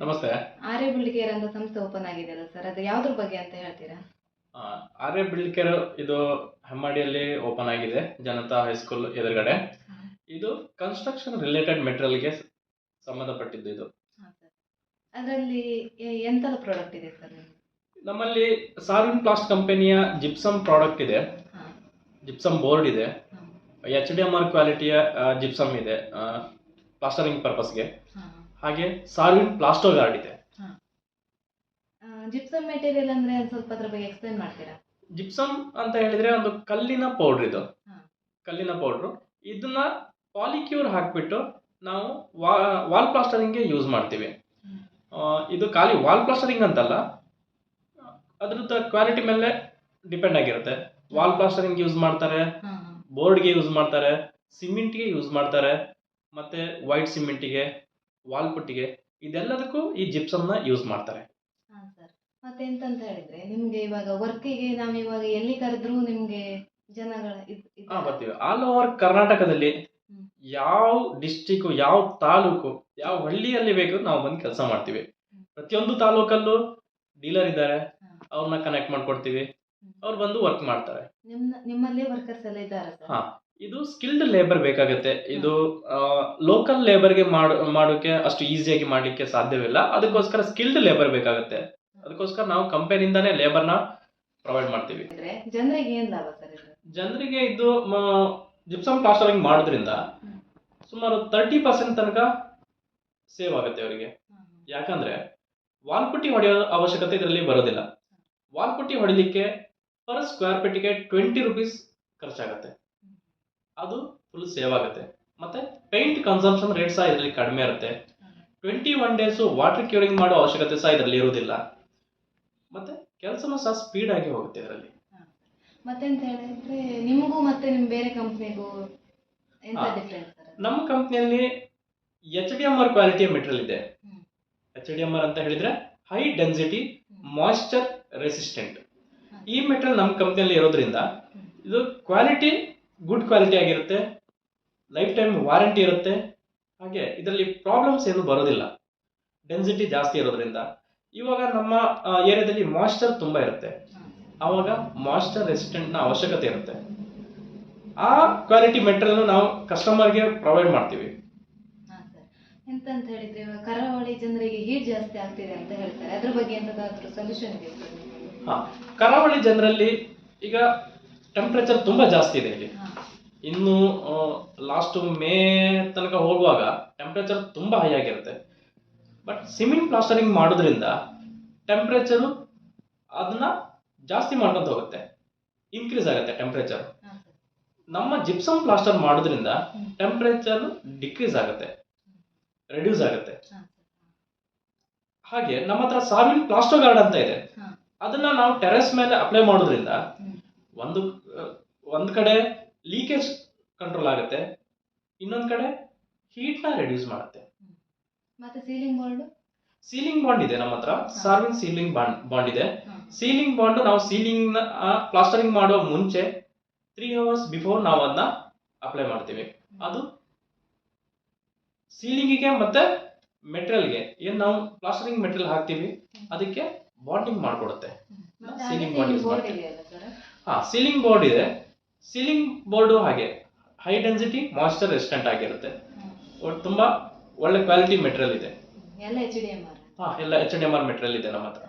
ನಮಸ್ತೆ. ಆರ್ಯ ಬಿಲ್ಡಿಕೇರ್ ಅಂತ ಸಂಸ್ಥೆ ಓಪನ್ ಆಗಿದೆಯಲ್ಲ ಸರ್ ಅದು ಯಾವ್ದ್ರ ಬಗ್ಗೆ ಅಂತ ಹೇಳ್ತೀರಾ? ಆರ್ಯ ಬಿಲ್ಡ್ಕೇರ್ ಇದು ಹೆಮ್ಮಾಡಿಯಲ್ಲಿ ಓಪನ್ ಆಗಿದೆ ಜನತಾ ಹೈಸ್ಕೂಲ್ ಎದುರುಗಡೆ. ಇದು ಕನ್ಸ್ಟ್ರಕ್ಷನ್ ರಿಲೇಟೆಡ್ ಮೆಟೀರಿಯಲ್ಗೆ ಸಂಬಂಧಪಟ್ಟಿದ್ದು ಇದು. ಅದರಲ್ಲಿ ಎಂಥದ ಪ್ರಾಡಕ್ಟ್ ಇದೆ ಸರ್ ನಮ್ಮಲ್ಲಿ ಸಾರ್ವಿನ್ ಪ್ಲಾಸ್ಟ್ ಕಂಪನಿಯ ಜಿಪ್ಸಮ್ ಪ್ರಾಡಕ್ಟ್ ಇದೆ. ಜಿಪ್ಸಮ್ ಬೋರ್ಡ್ ಇದೆ. ಎಚ್ ಡಿ ಎಂ ಆರ್ ಕ್ವಾಲಿಟಿಯ ಜಿಪ್ಸಮ್ ಇದೆ ಪ್ಲಾಸ್ಟರಿಂಗ್ ಪರ್ಪಸ್ಗೆ ಹಾಗೆ ಸಾರ್ವಿನ್ ಪ್ಲಾಸ್ಟೋ ಗಾರ್ಡ್ ಇದೆ. ಜಿಪ್ಸಮ್ ಮೆಟೀರಿಯಲ್ ಅಂದ್ರೆ ಸ್ವಲ್ಪ ಅದ್ರ ಬಗ್ಗೆ ಎಕ್ಸ್ಪ್ಲೈನ್ ಮಾಡ್ತೀರಾ? ಜಿಪ್ಸಮ್ ಅಂತ ಹೇಳಿದ್ರೆ ಒಂದು ಕಲ್ಲಿನ ಪೌಡ್ರ್ ಇದು. ಕಲ್ಲಿನ ಪೌಡ್ರು ಇದನ್ನ ಪಾಲಿಕ್ಯೂರ್ ಹಾಕ್ಬಿಟ್ಟು ನಾವು ವಾಲ್ ಪ್ಲಾಸ್ಟರಿಂಗ್ಗೆ ಯೂಸ್ ಮಾಡ್ತೀವಿ. ಇದು ಖಾಲಿ ವಾಲ್ ಪ್ಲಾಸ್ಟರಿಂಗ್ ಅಂತಲ್ಲ ಅದ್ರದ್ದು ಕ್ವಾಲಿಟಿ ಮೇಲೆ ಡಿಪೆಂಡ್ ಆಗಿರುತ್ತೆ. ವಾಲ್ ಪ್ಲಾಸ್ಟರಿಂಗ್ ಯೂಸ್ ಮಾಡ್ತಾರೆ. ಬೋರ್ಡ್ಗೆ ಯೂಸ್ ಮಾಡ್ತಾರೆ ಸಿಮೆಂಟ್ಗೆ ಯೂಸ್ ಮಾಡ್ತಾರೆ ಮತ್ತೆ ವೈಟ್ ಸಿಮೆಂಟಿಗೆ ವಾಲ್ ಪುಟ್ಟಿಗೆ ಇದೆಲ್ಲದಕ್ಕೂ ಈ ಜಿಪ್ಸಮ್ನ ಯೂಸ್ ಮಾಡ್ತಾರೆ ಮತ್ತೆಂತಂತ ಸರ್ ಮತ್ತೆ ಎಂತಂತ ಹೇಳಿದ್ರೆ ನಿಮ್ಗೆ ಇವಾಗ ವರ್ಕಿಗೆ ನಾವ್ ಇವಾಗ ಎಲ್ಲಿ ಕರೆದ್ರು ನಿಮ್ಗೆ ಜನಗಳ ಇದ್- ಹಾ ಇದ್ದಾರೆ. ಬರ್ತೀವಿ ಆಲ್ ಓವರ್ ಕರ್ನಾಟಕದಲ್ಲಿ ಹ್ಮ್. ಯಾವ ಡಿಸ್ಟಿಕ್ ಯಾವ ತಾಲೂಕು ಯಾವ ಹಳ್ಳಿಯಲ್ಲಿ ಬೇಕು ನಾವು ಬಂದು ಕೆಲಸ ಮಾಡ್ತೀವಿ ಪ್ರತಿಯೊಂದು ತಾಲೂಕಲ್ಲೂ ಡೀಲರ್ ಇದ್ದಾರೆ ಹಾ. ಅವ್ರನ್ನ ಕನೆಕ್ಟ್ ಮಾಡ್ಕೊಡ್ತೀವಿ ಹ್ಮ್. ಅವ್ರು ಬಂದು ವರ್ಕ್ ಮಾಡ್ತಾರೆ ನಿಮ್ನ ನಿಮ್ಮಲ್ಲಿ ವರ್ಕರ್ಸ್ ಎಲ್ಲ ಇದ್ದಾರೆ ಸರ್ ಹಾ. ಇದು ಸ್ಕಿಲ್ಡ್ ಲೇಬರ್ ಬೇಕಾಗುತ್ತೆ. ಇದು ಲೋಕಲ್ ಲೇಬರ್ಗೆ ಗೆ ಮಾಡೋಕೆ ಅಷ್ಟು ಈಸಿಯಾಗಿ ಮಾಡಲಿಕ್ಕೆ ಸಾಧ್ಯವಿಲ್ಲ. ಅದಕ್ಕೋಸ್ಕರ ಸ್ಕಿಲ್ಡ್ ಲೇಬರ್ ಬೇಕಾಗುತ್ತೆ. ಅದಕ್ಕೋಸ್ಕರ ನಾವು ಕಂಪನಿಯಿಂದಾನೇ ಲೇಬರ್ನ ಪ್ರೊವೈಡ್ ಮಾಡ್ತೀವಿ. ಜನರಿಗೆ ಏನ್ ಲಾಭ ಸರ್ ಇದು? ಜನರಿಗೆ ಇದು ಜಿಪ್ಸಮ್ ಪ್ಲಾಸ್ಟರಿಂಗ್ ಮಾಡೋದ್ರಿಂದ ಸುಮಾರು ತರ್ಟಿ ಪರ್ಸೆಂಟ್ ತನಕ ಸೇವ್ ಆಗುತ್ತೆ ಅವರಿಗೆ. ಯಾಕಂದ್ರೆ ವಾಲ್ ಪುಟ್ಟಿ ವಾಲ್ಪುಟ್ಟಿ ಹೊಡೆಯೋ ಅವಶ್ಯಕತೆ ಇದರಲ್ಲಿ ಬರೋದಿಲ್ಲ. ವಾಲ್ಪುಟ್ಟಿ ಹೊಡಿಲಿಕ್ಕೆ ಪರ್ ಸ್ಕ್ವೇರ್ ಫೀಟ್ಗೆ ಟ್ವೆಂಟಿ ರುಪೀಸ್ ಖರ್ಚಾಗುತ್ತೆ. ಅದು ಫುಲ್ ಸೇವ್ ಆಗುತ್ತೆ. ಮತ್ತೆ ಪೇಂಟ್ ಕನ್ಸಂಪ್ಷನ್ ರೇಟ್ ಸಹ ಇದರಲ್ಲಿ ಕಡಿಮೆ ಇರುತ್ತೆ. Twenty one days water curing ಮಾಡೋ ಅವಶ್ಯಕತೆ ಸಹ ಇದರಲ್ಲಿ ಇರೋದಿಲ್ಲ ಮತ್ತೆ ಕೆಲಸನೂ ಸಹ ಸ್ಪೀಡ್ ಆಗಿ ಹೋಗುತ್ತೆ ಇದರಲ್ಲಿ. ಮತ್ತೆಂತ ಹೇಳಿದ್ರೆ ನಿಮಗೂ ಮತ್ತೆ ನಿಮ್ಮ ಬೇರೆ ಕಂಪ್ನಿಗೂ. ನಮ್ಮ ಕಂಪ್ನಿಯಲ್ಲಿ ಎಚ್ ಡಿ ಎಂ ಆರ್ ಕ್ವಾಲಿಟಿಯ ಮೆಟೀರಿಯಲ್ ಇದೆ. ಎಚ್ ಡಿ ಎಂ ಆರ್ ಅಂತ ಹೇಳಿದ್ರೆ ಹೈ ಡೆನ್ಸಿಟಿ ಮಾಯಿಶ್ಚರ್ ರೆಸಿಸ್ಟೆಂಟ್ ಈ ಮೆಟೀರಿಯಲ್ ನಮ್ಮ ಕಂಪ್ನಿಯಲ್ಲಿ ಇರೋದ್ರಿಂದ ಇದು ಕ್ವಾಲಿಟಿ ಗುಡ್ ಕ್ವಾಲಿಟಿ ಆಗಿರುತ್ತೆ ಲೈಫ್ ಟೈಮ್ ವಾರಂಟಿ ಇರುತ್ತೆ. ಹಾಗೆ ಇದರಲ್ಲಿ ಪ್ರಾಬ್ಲಮ್ಸ್ ಏನು ಬರೋದಿಲ್ಲ. ಡೆನ್ಸಿಟಿ ಜಾಸ್ತಿ ಇರೋದ್ರಿಂದ. ಇವಾಗ ನಮ್ಮ ಏರಿಯಾದಲ್ಲಿ ಮಾಯ್ಸ್ಚರ್ ತುಂಬ ಇರುತ್ತೆ. ಆವಾಗ ಮಾಯ್ಸ್ಚರ್ ರೆಸಿಸ್ಟೆಂಟ್ನ ಅವಶ್ಯಕತೆ ಇರುತ್ತೆ. ಆ ಕ್ವಾಲಿಟಿ ಮೆಟೀರಿಯಲ್ ನಾವು ಕಸ್ಟಮರ್ಗೆ ಪ್ರೊವೈಡ್ ಮಾಡ್ತೀವಿ. ಎಂತಂತ ಹೇಳಿದ್ರೆ ಕರಾವಳಿ ಜನರಿಗೆ ಹೀಟ್ ಜಾಸ್ತಿ ಆಗ್ತಿದೆ ಅಂತ ಹೇಳ್ತಾರೆ. ಅದ್ರ ಬಗ್ಗೆ ಎಂತದಾದ್ರೂ ಸೊಲ್ಯೂಷನ್ ಇದೆ? ಹಾ ಕರಾವಳಿ ಜನರಲ್ಲಿ ಈಗ ಟೆಂಪ್ರೇಚರ್ ತುಂಬಾ ಜಾಸ್ತಿ ಇದೆ ಇಲ್ಲಿ. ಇನ್ನು ಲಾಸ್ಟ್ ಮೇ ತನಕ ಹೋಗುವಾಗ ಟೆಂಪ್ರೇಚರ್ ತುಂಬಾ ಹೈ ಆಗಿರುತ್ತೆ. ಬಟ್ ಸಿಮೆಂಟ್ ಪ್ಲಾಸ್ಟರಿಂಗ್ ಮಾಡೋದ್ರಿಂದ ಟೆಂಪ್ರೇಚರು ಅದನ್ನ ಜಾಸ್ತಿ ಮಾಡ್ಕೊಂತ ಹೋಗುತ್ತೆ. ಇನ್ಕ್ರೀಸ್ ಆಗುತ್ತೆ ಟೆಂಪ್ರೇಚರ್ ನಮ್ಮ ಜಿಪ್ಸಮ್ ಪ್ಲಾಸ್ಟರ್ ಮಾಡೋದ್ರಿಂದ. ಟೆಂಪ್ರೇಚರ್ ಡಿಕ್ರೀಸ್ ಆಗುತ್ತೆ. ರೆಡ್ಯೂಸ್ ಆಗುತ್ತೆ. ಹಾಗೆ ನಮ್ಮ ಹತ್ರ ಸಾವಿನ್ ಪ್ಲಾಸ್ಟೋ ಗಾರ್ಡ್ ಅಂತ ಇದೆ. ಅದನ್ನ ನಾವು ಟೆರೆಸ್ ಮೇಲೆ ಅಪ್ಲೈ ಮಾಡೋದ್ರಿಂದ. ಒಂದು ಒಂದು ಕಡೆ ಲೀಕೇಜ್ ಕಂಟ್ರೋಲ್ ಆಗುತ್ತೆ ಇನ್ನೊಂದ್ ಕಡೆ ಹೀಟ್ನ ರೆಡ್ಯೂಸ್ ಮಾಡುತ್ತೆ. ಮತ್ತೆ ಸೀಲಿಂಗ್ ಬಾಂಡ್ ಸೀಲಿಂಗ್ ಬಾಂಡ್ ಇದೆ ನಮ್ಮ ಹತ್ರ. ಸಾರ್ವಿನ್ ಸೀಲಿಂಗ್ ಬಾಂಡ್ ಬಾಂಡ್ ಇದೆ. ಸೀಲಿಂಗ್ ಬಾಂಡ್ ನಾವು ಸೀಲಿಂಗ್ ಪ್ಲಾಸ್ಟರಿಂಗ್ ಮಾಡುವ ಮುಂಚೆ ತ್ರೀ ಅವರ್ಸ್ ಬಿಫೋರ್ ನಾವು ಅದನ್ನ ಅಪ್ಲೈ ಮಾಡ್ತೀವಿ. ಅದು ಸೀಲಿಂಗಿಗೆ ಮತ್ತೆ ಮೆಟೀರಿಯಲ್ಗೆ ಏನ್ ನಾವು ಪ್ಲಾಸ್ಟರಿಂಗ್ ಮೆಟೀರಿಯಲ್ ಹಾಕ್ತೀವಿ ಅದಕ್ಕೆ ಬಾಂಡಿಂಗ್ ಮಾಡಿಕೊಡುತ್ತೆ. ಸೀಲಿಂಗ್ use ಬೋರ್ಡ್ ಮಾಡ್ತೀವಿ. ಇದೆಯಲ್ಲ ಸರ್ ಹಾ ಸೀಲಿಂಗ್ ಬೋರ್ಡ್ ಇದೆ. ಸೀಲಿಂಗ್ ಬೋರ್ಡು ಹಾಗೆ ಹೈ ಡೆನ್ಸಿಟಿ ಮಾಯ್ಸ್ಚರ್ ರೆಸಿಸ್ಟೆಂಟ್ ಆಗಿರುತ್ತೆ. ಒಟ್ ತುಂಬಾ ಒಳ್ಳೆ ಕ್ವಾಲಿಟಿ ಮೆಟೀರಿಯಲ್ ಇದೆ. ಎಲ್ಲ ಎಚ್ ಡಿ ಎಂ ಆರ್ ಹಾ ಎಲ್ಲ H D M R material ಇದೆ ನಮ್ಮ ಹತ್ರ.